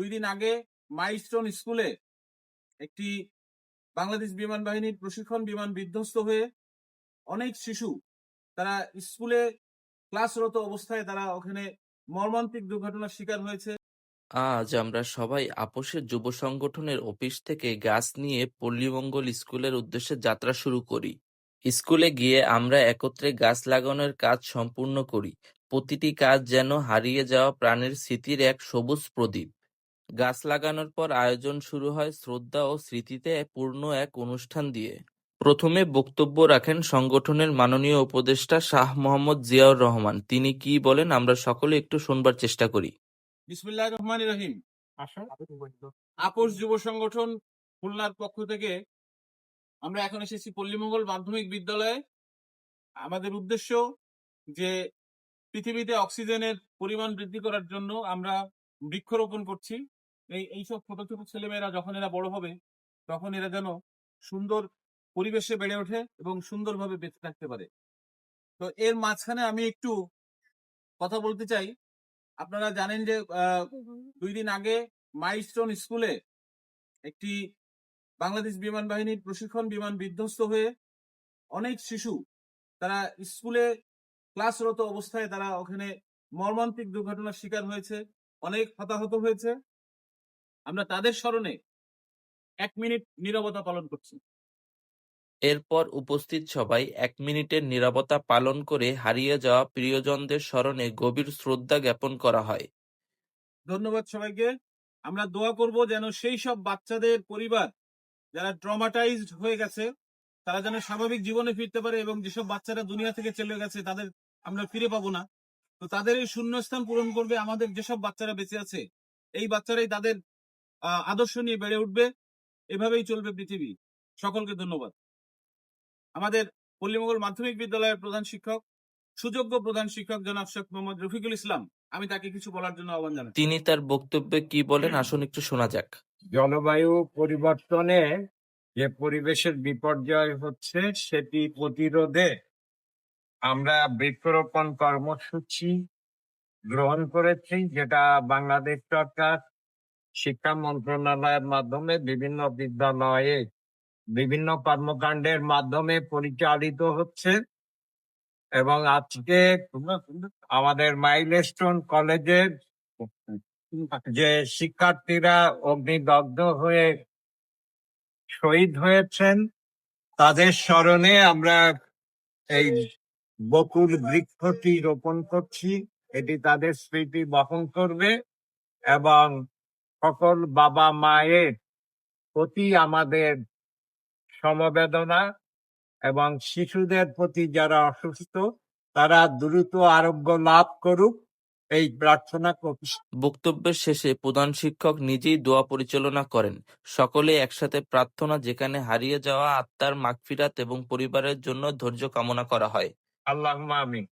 দুই দিন আগে মাইলস্টোন স্কুলে একটি বাংলাদেশ বিমান বাহিনীর প্রশিক্ষণ বিমান বিধ্বস্ত হয়ে অনেক শিশু তারা স্কুলে ক্লাসরত অবস্থায় তারা ওখানে মর্মান্তিক দুর্ঘটনার শিকার হয়েছে। আজ আমরা সবাই আপোষের যুব সংগঠনের অফিস থেকে গাছ নিয়ে পল্লীমঙ্গল স্কুলের উদ্দেশ্যে যাত্রা শুরু করি। স্কুলে গিয়ে আমরা একত্রে গাছ লাগানোর কাজ সম্পূর্ণ করি। প্রতিটি কাজ যেন হারিয়ে যাওয়া প্রাণের স্মৃতির এক সবুজ প্রদীপ। গাছ লাগানোর পর আয়োজন শুরু হয় শ্রদ্ধা ও স্মৃতিতে পূর্ণ এক অনুষ্ঠান দিয়ে। প্রথমে বক্তব্য রাখেন সংগঠনের মাননীয় উপদেষ্টা শাহ মোহাম্মদ জিয়াউর রহমান। তিনি কি বলেন আমরা সকলে একটু শুনবার চেষ্টা করি। বিসমুল্লাহ রহমান রহিম। আপোষ যুব সংগঠন খুলনার পক্ষ থেকে আমরা এখন এসেছি পল্লীমঙ্গল মাধ্যমিক বিদ্যালয়ে। আমাদের উদ্দেশ্য যে পৃথিবীতে অক্সিজেনের পরিমাণ বৃদ্ধি করার জন্য আমরা বৃক্ষরোপণ করছি। এই এইসব ছোট ছোট ছেলেমেয়েরা যখন এরা বড় হবে, তখন এরা যেন সুন্দর পরিবেশে বেড়ে ওঠে এবং সুন্দরভাবে বেঁচে থাকতে পারে। তো এর মাঝখানে আমি একটু কথা বলতে চাই। আপনারা জানেন যে দুই দিন আগে মাইলস্টোন স্কুলে একটি বাংলাদেশ বিমান বাহিনীর প্রশিক্ষণ বিমান বিধ্বস্ত হয়ে অনেক শিশু তারা স্কুলে ক্লাসরত অবস্থায় তারা ওখানে মর্মান্তিক দুর্ঘটনার শিকার হয়েছে, অনেক হতাহত হয়েছে। আমরা তাদের স্মরণে এক মিনিট নীরবতা পালন করছি। এরপর উপস্থিত সবাই এক মিনিটের নীরবতা পালন করে হারিয়ে যাওয়া প্রিয়জনদের স্মরণে গভীর শ্রদ্ধা জ্ঞাপন করা হয়। ধন্যবাদ সবাইকে। আমরা দোয়া করব যেন সেই সব বাচ্চাদের পরিবার যারা ট্রমাটাইজড হয়ে গেছে তারা যেন স্বাভাবিক জীবনে ফিরতে পারে এবং যেসব বাচ্চারা দুনিয়া থেকে চলে গেছে তাদের আমরা ফিরে পাবো না। তো তাদের এই শূন্যস্থান পূরণ করবে আমাদের যেসব বাচ্চারা বেঁচে আছে এই বাচ্চারাই তাদের আদর্শ নিয়ে বেড়ে উঠবে এভাবেই চলবে পৃথিবী। সকলকে ধন্যবাদ। আমাদের পল্লীমঙ্গল মাধ্যমিক বিদ্যালয়ের প্রধান শিক্ষক সুযোগ্য প্রধান শিক্ষক জনাব শেখ মোহাম্মদ রফিকুল ইসলাম আমি তাকে কিছু বলার জন্য আহ্বান জানাই তিনি তার বক্তব্যে কি বলেন? আসুন একটু শোনা যাক। জলবায়ু পরিবর্তনে যে পরিবেশের বিপর্যয় হচ্ছে সেটি প্রতিরোধে আমরা বৃক্ষরোপণ কর্মসূচি গ্রহণ করেছি যেটা বাংলাদেশ সরকার শিক্ষা মন্ত্রণালয়ের মাধ্যমে বিভিন্ন বিদ্যালয়ে বিভিন্ন কর্মকাণ্ডের মাধ্যমে পরিচালিত হচ্ছে এবং আজকে আমাদের মাইলস্টোন কলেজের যে শিক্ষার্থীরা অগ্নিদগ্ধ হয়ে শহীদ হয়েছেন, তাদের স্মরণে আমরা এই বকুল বৃক্ষটি রোপণ করছি। এটি তাদের স্মৃতি বহন করবে এবং সকল বাবা মায়ের প্রতি আমাদের সমবেদনা এবং শিশুদের প্রতি যারা অসুস্থ তারা দ্রুত আরোগ্য লাভ করুক। এই প্রার্থনা করছি। বক্তব্যের শেষে প্রধান শিক্ষক নিজেই দোয়া পরিচালনা করেন। সকলে একসাথে প্রার্থনা যেখানে হারিয়ে যাওয়া আত্মার মাগফিরাত এবং পরিবারের জন্য ধৈর্য কামনা করা হয়। আল্লাহ আমিন।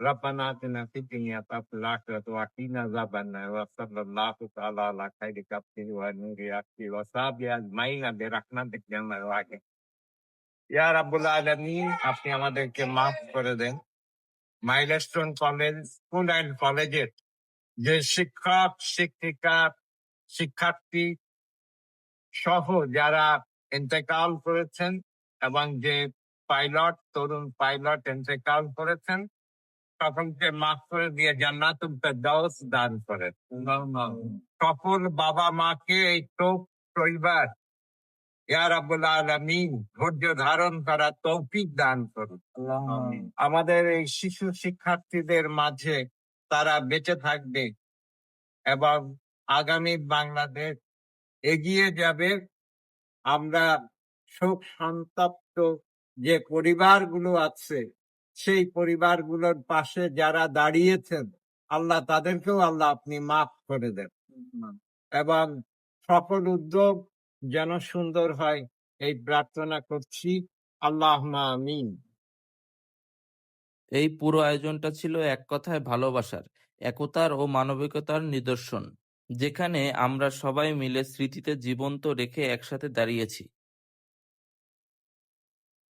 ربنا آتنا في الدنيا حسنة وفي الآخرة وقنا عذاب النار وصلى الله تعالى على خير كبير ونور يكفي وصحبه أجمعين برحمتك يا أرحم الراحمين ইয়া রাব্বুল আলামিন আপনি আমাদেরকে মাফ করে দেন মাইলস্টোন কলেজ স্কুল অ্যান্ড কলেজের যে শিক্ষক শিক্ষিকা শিক্ষার্থী সহ যারা ইন্তেকাল করেছেন এবং যে পাইলট তরুণ পাইলট ইন্তেকাল করেছেন মাফ করে দিয়ে ফেরদাউস দান বাবা মাকে এই আলামিন, ধৈর্য ধারণ করা তৌফিক দান করুন। আমাদের এই শিশু শিক্ষার্থীদের মাঝে তারা বেঁচে থাকবে এবং আগামী বাংলাদেশ এগিয়ে যাবে। আমরা শোক সন্তপ্ত যে পরিবারগুলো আছে সেই পরিবারগুলোর পাশে যারা দাঁড়িয়েছেন আল্লাহ তাদেরকেও আল্লাহ আপনি মাফ করে দেন। এবং সকল উদ্যোগ যেন সুন্দর হয় এই প্রার্থনা করছি। আল্লাহ আমিন। এই পুরো আয়োজনটা ছিল এক কথায় ভালোবাসার একতার ও মানবিকতার নিদর্শন যেখানে আমরা সবাই মিলে স্মৃতিতে জীবন্ত রেখে একসাথে দাঁড়িয়েছি।